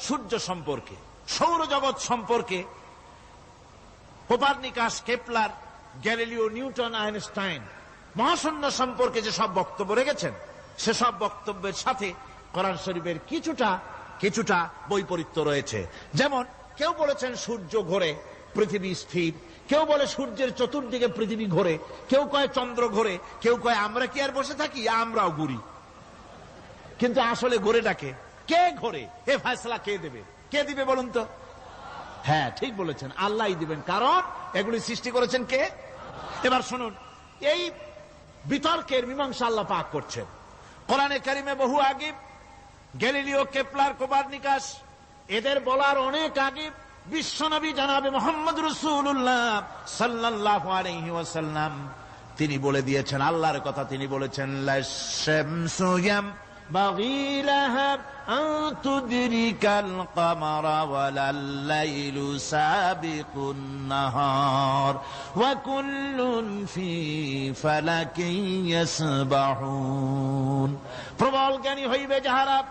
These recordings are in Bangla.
সূর্য সম্পর্কে, সৌরজগৎ সম্পর্কে, Copernicus, Kepler, Galileo, Newton, Einstein, মহাশূন্য সম্পর্কে যে সব বক্তব্য রেখেছেন সেসব বক্তব্যের সাথে কোরআন শরীফের কিছুটা কিছুটা বৈপরীত্য রয়েছে। যেমন, কেউ বলেছেন সূর্য ঘোরে, পৃথিবী স্থির। কেউ বলে সূর্যের চতুর্দিকে পৃথিবী ঘোরে। কেউ কয় চন্দ্র ঘোরে। কেউ কয়, আমরা কি আর বসে থাকি? আমরাও ঘুরি। কিন্তু আসলে ঘোরে ডাকে কে ঘোরে? এ ফয়সলা কে দেবে? কে দিবে বলুন তো? হ্যাঁ ঠিক বলেছেন। আল্লাহ দিবেন। কারণ এগুলি সৃষ্টি করেছেন কে? এবার শুনুন, এই বিতর্কের মীমাংসা আল্লাহ পাক করছেন। কোরআনে কারিমে বহু আগে গ্যালিলিও কেপলার, কোপার্নিকাস, এদের বলার অনেক আগিব বিশ্বনবী জানাবে মোহাম্মদ রসুল্লাহ সাল্লাহ আলহি তিনি বলে দিয়েছেন, আল্লাহর কথা তিনি বলেছেন লাশামসুয়াম তুদরিকাল কামারা ওয়ালাল লাইলু সাবিকুন নাহার। ওয়া কুল্লুন ফি ফালাকিন ইয়াসবাহুন। প্রবল জ্ঞানী হইবে যাহারা।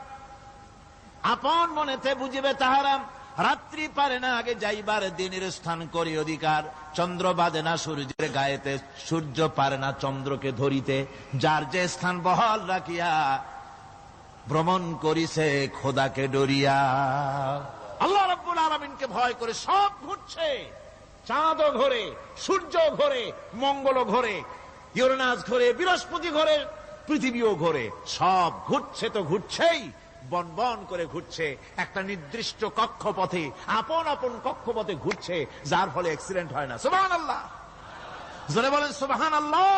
আপন মনেতে বুঝিবে তাহারা, রাত্রি পারে না আগে যাইবার দিনের স্থান করি অধিকার। চন্দ্র বাদে না সূর্যের গায়েতে, সূর্য পারে না চন্দ্রকে ধরিতে। যার যে স্থান বহল রাখিয়া ভ্রমণ করিছে খোদাকে ডরিয়া। আল্লাহ রব্বুল আলমিনকে ভয় করে সব ঘুরছে। চাঁদও ঘোরে সূর্য ঘোরে মঙ্গল ঘোরে, ইউরেনাস ঘোরে, বৃহস্পতি ঘোরে, পৃথিবীও ঘোরে। সব ঘুরছে তো ঘুরছেই, বন বন করে ঘুরছে। একটা নির্দিষ্ট কক্ষপথে, আপন আপন কক্ষপথে ঘুরছে, যার ফলে অ্যাক্সিডেন্ট হয় না। সুবাহান আল্লাহ বলেন সুবাহান আল্লাহ